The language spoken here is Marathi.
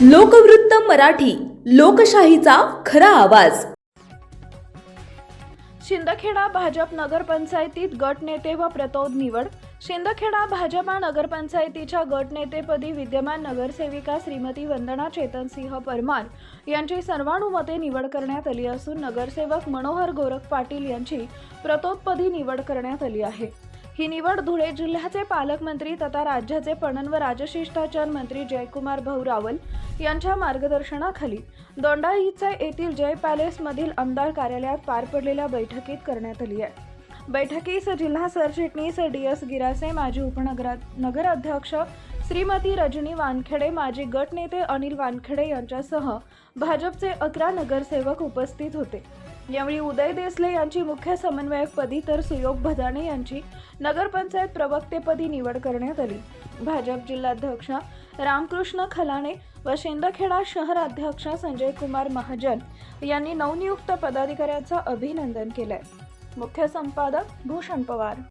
लोकवृत्त मराठी लोकशाहीचा खरा आवाज. शिंदखेडा भाजप नगरपंचायतीत गटनेते व प्रतोद निवड. शिंदखेडा भाजपा नगरपंचायतीच्या गटनेतेपदी विद्यमान नगरसेविका श्रीमती वंदना चेतनसिंह परमार यांची सर्वानुमते निवड करण्यात आली असून नगरसेवक मनोहर गोरख पाटील यांची प्रतोदपदी निवड करण्यात आली आहे. ही निवड धुळे जिल्ह्याचे पालकमंत्री तथा राज्याचे पणन व राजशिष्टाचार मंत्री जयकुमार भाऊ रावल यांच्या मार्गदर्शनाखाली दोंडाईचा येथील जय पॅलेसमधील आमदार कार्यालयात पार पडलेल्या बैठकीत करण्यात आली आहे. बैठकीस जिल्हा सरचिटणीस डी एस गिरासे माजी उपनगरा नगराध्यक्ष श्रीमती रजनी वानखेडे माजी गटनेते अनिल वानखेडे यांच्यासह भाजपचे अकरा नगरसेवक उपस्थित होते. यावेळी उदय देसले यांची मुख्य समन्वयकपदी तर सुयोग भदाणे यांची नगरपंचायत प्रवक्तेपदी निवड करण्यात आली. भाजप जिल्हाध्यक्ष रामकृष्ण खलाणे व शिंदखेडा शहराध्यक्ष संजय कुमार महाजन यांनी नवनियुक्त पदाधिकाऱ्यांचं अभिनंदन केलंय. मुख्य संपादक भूषण पवार.